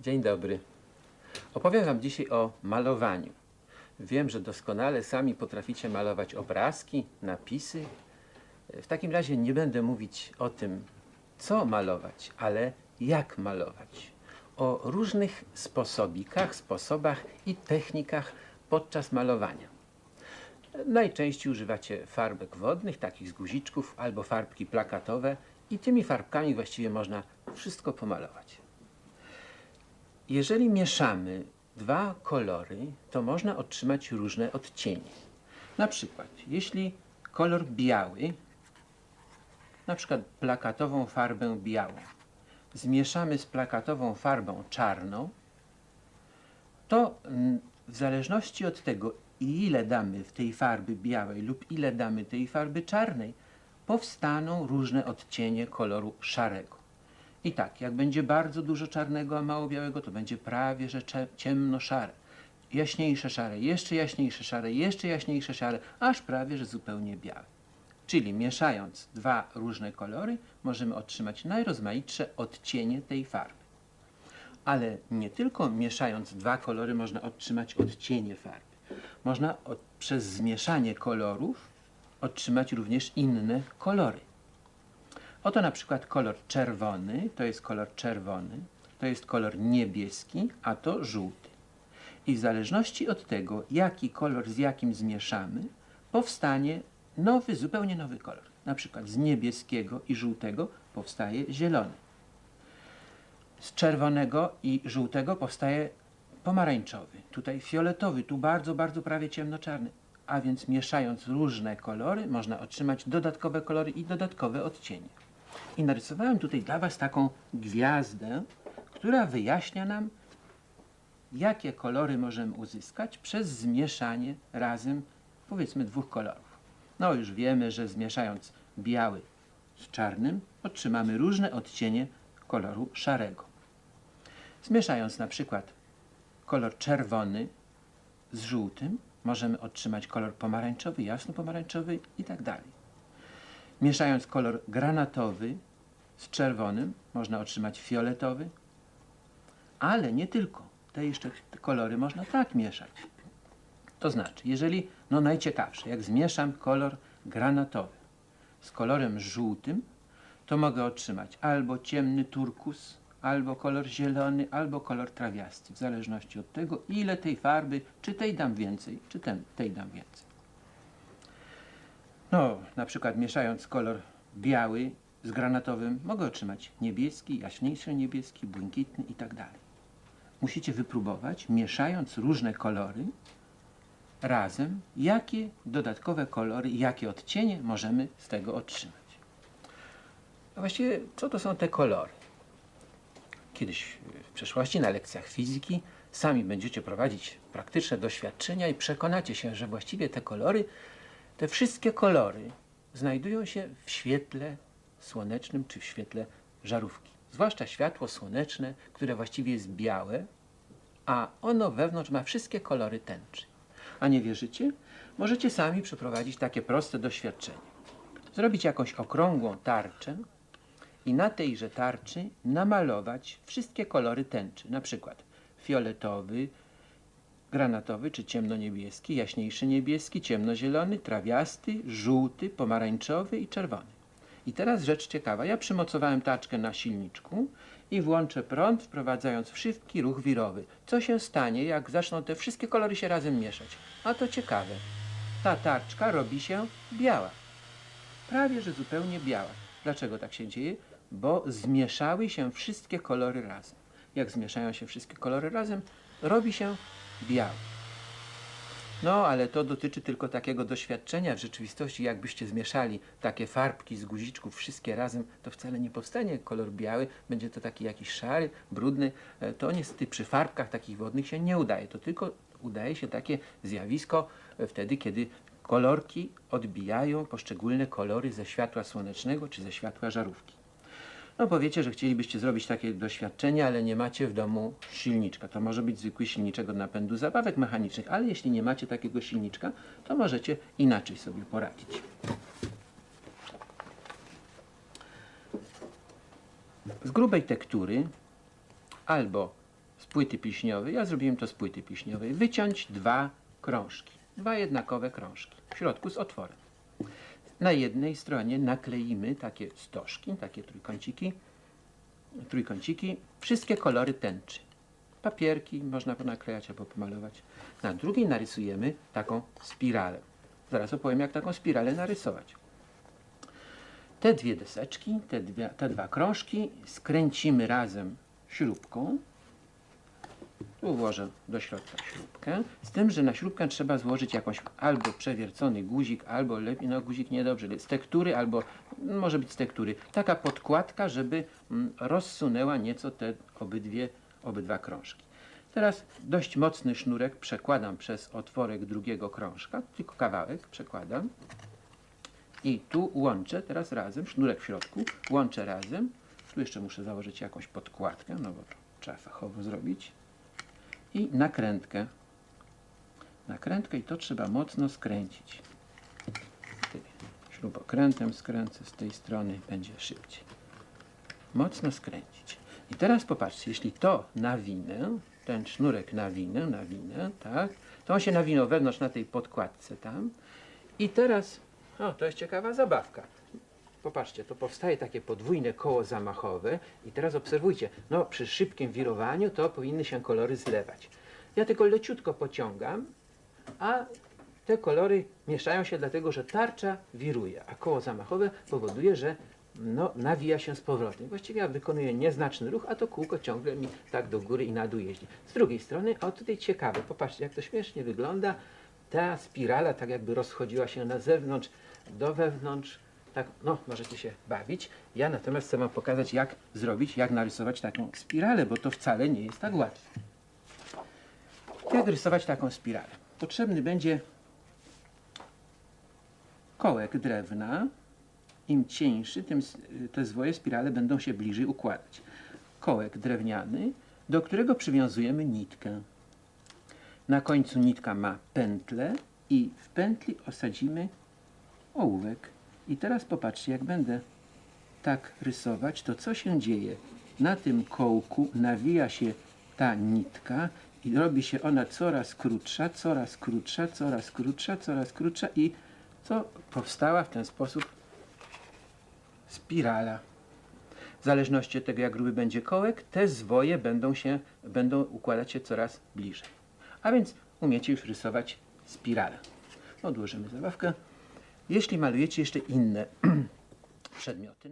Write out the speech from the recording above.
Dzień dobry. Opowiem Wam dzisiaj o malowaniu. Wiem, że doskonale sami potraficie malować obrazki, napisy. W takim razie nie będę mówić o tym, co malować, ale jak malować. O różnych sposobikach, sposobach i technikach podczas malowania. Najczęściej używacie farbek wodnych, takich z guziczków, albo farbki plakatowe i tymi farbkami właściwie można wszystko pomalować. Jeżeli mieszamy dwa kolory, to można otrzymać różne odcienie. Na przykład, jeśli kolor biały, na przykład plakatową farbę białą, zmieszamy z plakatową farbą czarną, to mm, w zależności od tego, ile damy w tej farby białej lub ile damy tej farby czarnej, powstaną różne odcienie koloru szarego. I tak, jak będzie bardzo dużo czarnego, a mało białego, to będzie prawie że ciemno-szare. Jaśniejsze szare, jeszcze jaśniejsze szare, jeszcze jaśniejsze szare, aż prawie że zupełnie białe. Czyli mieszając dwa różne kolory, możemy otrzymać najrozmaitsze odcienie tej farby. Ale nie tylko mieszając dwa kolory można otrzymać odcienie farby. Można od, przez zmieszanie kolorów otrzymać również inne kolory. Oto na przykład kolor czerwony, to jest kolor czerwony, to jest kolor niebieski, a to żółty. I w zależności od tego, jaki kolor z jakim zmieszamy, powstanie nowy, zupełnie nowy kolor. Na przykład z niebieskiego i żółtego powstaje zielony. Z czerwonego i żółtego powstaje pomarańczowy, tutaj fioletowy, tu bardzo, bardzo prawie ciemnoczarny. A więc mieszając różne kolory można otrzymać dodatkowe kolory i dodatkowe odcienie. I narysowałem tutaj dla Was taką gwiazdę, która wyjaśnia nam, jakie kolory możemy uzyskać przez zmieszanie razem, powiedzmy, dwóch kolorów. No już wiemy, że zmieszając biały z czarnym otrzymamy różne odcienie koloru szarego. Zmieszając na przykład kolor czerwony z żółtym, możemy otrzymać kolor pomarańczowy, jasno-pomarańczowy i tak dalej. Mieszając kolor granatowy z czerwonym, można otrzymać fioletowy, ale nie tylko. Te jeszcze te kolory można tak mieszać. To znaczy, jeżeli, no najciekawsze, jak zmieszam kolor granatowy z kolorem żółtym, to mogę otrzymać albo ciemny turkus, albo kolor zielony, albo kolor trawiasty, w zależności od tego, ile tej farby, czy tej dam więcej, czy ten, tej dam więcej. No, na przykład mieszając kolor biały z granatowym, mogę otrzymać niebieski, jaśniejszy niebieski, błękitny i tak dalej. Musicie wypróbować, mieszając różne kolory razem, jakie dodatkowe kolory, jakie odcienie możemy z tego otrzymać. A właściwie, co to są te kolory? Kiedyś w przeszłości na lekcjach fizyki sami będziecie prowadzić praktyczne doświadczenia i przekonacie się, że właściwie te kolory, te wszystkie kolory znajdują się w świetle słonecznym czy w świetle żarówki. Zwłaszcza światło słoneczne, które właściwie jest białe, a ono wewnątrz ma wszystkie kolory tęczy. A nie wierzycie? Możecie sami przeprowadzić takie proste doświadczenie. Zrobić jakąś okrągłą tarczę i na tejże tarczy namalować wszystkie kolory tęczy. Na przykład fioletowy, granatowy czy ciemnoniebieski, jaśniejszy niebieski, ciemnozielony, trawiasty, żółty, pomarańczowy i czerwony. I teraz rzecz ciekawa. Ja przymocowałem taczkę na silniczku i włączę prąd, wprowadzając szybki ruch wirowy. Co się stanie, jak zaczną te wszystkie kolory się razem mieszać? A to ciekawe. Ta tarczka robi się biała. Prawie, że zupełnie biała. Dlaczego tak się dzieje? Bo zmieszały się wszystkie kolory razem. Jak zmieszają się wszystkie kolory razem, robi się biały. No, ale to dotyczy tylko takiego doświadczenia. W rzeczywistości, jakbyście zmieszali takie farbki z guziczków wszystkie razem, to wcale nie powstanie kolor biały, będzie to taki jakiś szary, brudny. E, To niestety przy farbkach takich wodnych się nie udaje. To tylko udaje się takie zjawisko e, wtedy, kiedy kolorki odbijają poszczególne kolory ze światła słonecznego czy ze światła żarówki. No powiecie, że chcielibyście zrobić takie doświadczenie, ale nie macie w domu silniczka. To może być zwykły silniczek od napędu zabawek mechanicznych, ale jeśli nie macie takiego silniczka, to możecie inaczej sobie poradzić. z grubej tektury albo z płyty pilśniowej, ja zrobiłem to z płyty pilśniowej, wyciąć dwa krążki, dwa jednakowe krążki, w środku z otworem. Na jednej stronie nakleimy takie stożki, takie trójkąciki, trójkąciki, wszystkie kolory tęczy. Papierki można ponaklejać albo pomalować. Na drugiej narysujemy taką spiralę. Zaraz opowiem, jak taką spiralę narysować. Te dwie deseczki, te, dwie, te dwa krążki skręcimy razem śrubką. Tu włożę do środka śrubkę. Z tym, że na śrubkę trzeba złożyć jakąś albo przewiercony guzik, albo lepiej, no guzik niedobrze, z tektury, albo mm, może być z tektury. Taka podkładka, żeby mm, rozsunęła nieco te obydwie, obydwa krążki. Teraz dość mocny sznurek przekładam przez otworek drugiego krążka, tylko kawałek przekładam. I tu łączę teraz razem, sznurek w środku, łączę razem. Tu jeszcze muszę założyć jakąś podkładkę, no bo to trzeba fachowo zrobić. I nakrętkę. Nakrętkę i to trzeba mocno skręcić. Śrubokrętem skręcę z tej strony, będzie szybciej. Mocno skręcić. I teraz popatrzcie, jeśli to nawinę, ten sznurek nawinę, nawinę, tak, to on się nawinął wewnątrz na tej podkładce tam. I teraz, o, to jest ciekawa zabawka. Popatrzcie, to powstaje takie podwójne koło zamachowe i teraz obserwujcie, no przy szybkim wirowaniu to powinny się kolory zlewać. Ja tylko leciutko pociągam, a te kolory mieszają się dlatego, że tarcza wiruje, a koło zamachowe powoduje, że no, nawija się z powrotem. Właściwie ja wykonuję nieznaczny ruch, a to kółko ciągle mi tak do góry i na dół jeździ. Z drugiej strony, o tutaj ciekawe, popatrzcie jak to śmiesznie wygląda. Ta spirala tak jakby rozchodziła się na zewnątrz, do wewnątrz. Tak, no, możecie się bawić. Ja natomiast chcę Wam pokazać, jak zrobić, jak narysować taką spiralę, bo to wcale nie jest tak łatwe. Jak rysować taką spiralę? Potrzebny będzie kołek drewna. Im cieńszy, tym te zwoje spirale będą się bliżej układać. Kołek drewniany, do którego przywiązujemy nitkę. Na końcu nitka ma pętlę i w pętli osadzimy ołówek. I teraz popatrzcie, jak będę tak rysować, to co się dzieje? Na tym kołku nawija się ta nitka i robi się ona coraz krótsza, coraz krótsza, coraz krótsza, coraz krótsza i co powstała w ten sposób spirala. W zależności od tego, jak gruby będzie kołek, te zwoje będą się, będą układać się coraz bliżej. A więc umiecie już rysować spiralę. Odłożymy zabawkę. Jeśli malujecie jeszcze inne przedmioty,